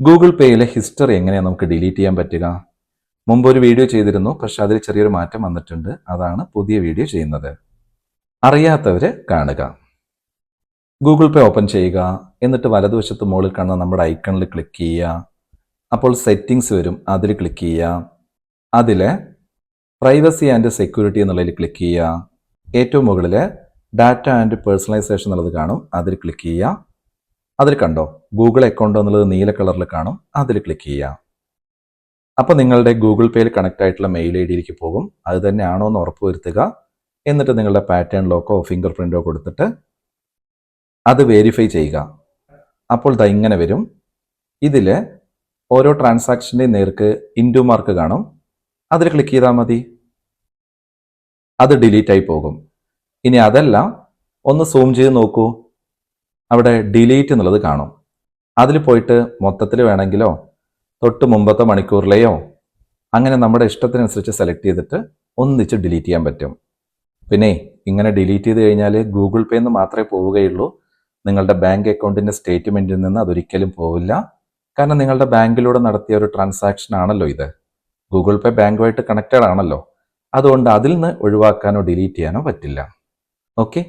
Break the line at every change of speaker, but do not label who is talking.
Google പേയിലെ history എങ്ങനെയാണ് നമുക്ക് delete ചെയ്യാൻ പറ്റുക? മുമ്പ് ഒരു വീഡിയോ ചെയ്തിരുന്നു പക്ഷെ അതിൽ ചെറിയൊരു മാറ്റം വന്നിട്ടുണ്ട്. അതാണ് പുതിയ വീഡിയോ ചെയ്യുന്നത്. അറിയാത്തവര് കാണുക. ഗൂഗിൾ പേ ഓപ്പൺ ചെയ്യുക. എന്നിട്ട് വലതുവശത്ത് മുകളിൽ കാണുന്ന നമ്മുടെ ഐക്കണിൽ ക്ലിക്ക് ചെയ്യുക. അപ്പോൾ സെറ്റിംഗ്സ് വരും അതിൽ ക്ലിക്ക് ചെയ്യുക. അതിൽ പ്രൈവസി ആൻഡ് സെക്യൂരിറ്റി എന്നുള്ളതിൽ ക്ലിക്ക് ചെയ്യുക. ഏറ്റവും മുകളിൽ ഡാറ്റ ആൻഡ് പേഴ്സണലൈസേഷൻ എന്നുള്ളത് കാണും അതിൽ ക്ലിക്ക് ചെയ്യുക. അതിൽ കണ്ടോ? ഗൂഗിൾ അക്കൗണ്ട് എന്നുള്ളത് നീല കളറിൽ കാണും. അതിൽ ക്ലിക്ക് ചെയ്യാം അപ്പോൾ നിങ്ങളുടെ ഗൂഗിൾ പേയിൽ കണക്ട് ആയിട്ടുള്ള മെയിൽ ഐ ഡിയിലേക്ക് പോകും. അത് തന്നെയാണോ എന്ന് ഉറപ്പുവരുത്തുക എന്നിട്ട് നിങ്ങളുടെ പാറ്റേൺ ലോക്കോ ഫിംഗർ പ്രിന്റോ കൊടുത്തിട്ട് അത് വെരിഫൈ ചെയ്യുക. അപ്പോൾ ദാ ഇങ്ങനെ വരും. ഇതിൽ ഓരോ ട്രാൻസാക്ഷന്റെയും നേർക്ക് ഇൻഡു മാർക്ക് കാണും. അതിൽ ക്ലിക്ക് ചെയ്താൽ മതി. അത് ഡിലീറ്റായി പോകും. ഇനി അതല്ല ഒന്ന് സൂം ചെയ്ത് നോക്കൂ. അവിടെ ഡിലീറ്റ് എന്നുള്ളത് കാണും. അതിൽ പോയിട്ട് മൊത്തത്തിൽ വേണമെങ്കിലോ തൊട്ട് മുമ്പത്തെ മണിക്കൂറിലെയോ അങ്ങനെ നമ്മുടെ ഇഷ്ടത്തിനനുസരിച്ച് സെലക്ട് ചെയ്തിട്ട് ഒന്നിച്ച് ഡിലീറ്റ് ചെയ്യാൻ പറ്റും. പിന്നെ ഇങ്ങനെ ഡിലീറ്റ് ചെയ്ത് കഴിഞ്ഞാൽ ഗൂഗിൾ പേ എന്ന് മാത്രമേ പോവുകയുള്ളൂ. നിങ്ങളുടെ ബാങ്ക് അക്കൗണ്ടിന്റെ സ്റ്റേറ്റ്മെന്റിൽ നിന്ന് അതൊരിക്കലും പോവില്ല. കാരണം നിങ്ങളുടെ ബാങ്കിലൂടെ നടത്തിയ ഒരു ട്രാൻസാക്ഷൻ ആണല്ലോ ഇത്. ഗൂഗിൾ പേ ബാങ്കുമായിട്ട് കണക്റ്റഡ് ആണല്ലോ. അതുകൊണ്ട് അതിൽ നിന്ന് ഒഴിവാക്കാനോ ഡിലീറ്റ് ചെയ്യാനോ പറ്റില്ല. ഓക്കെ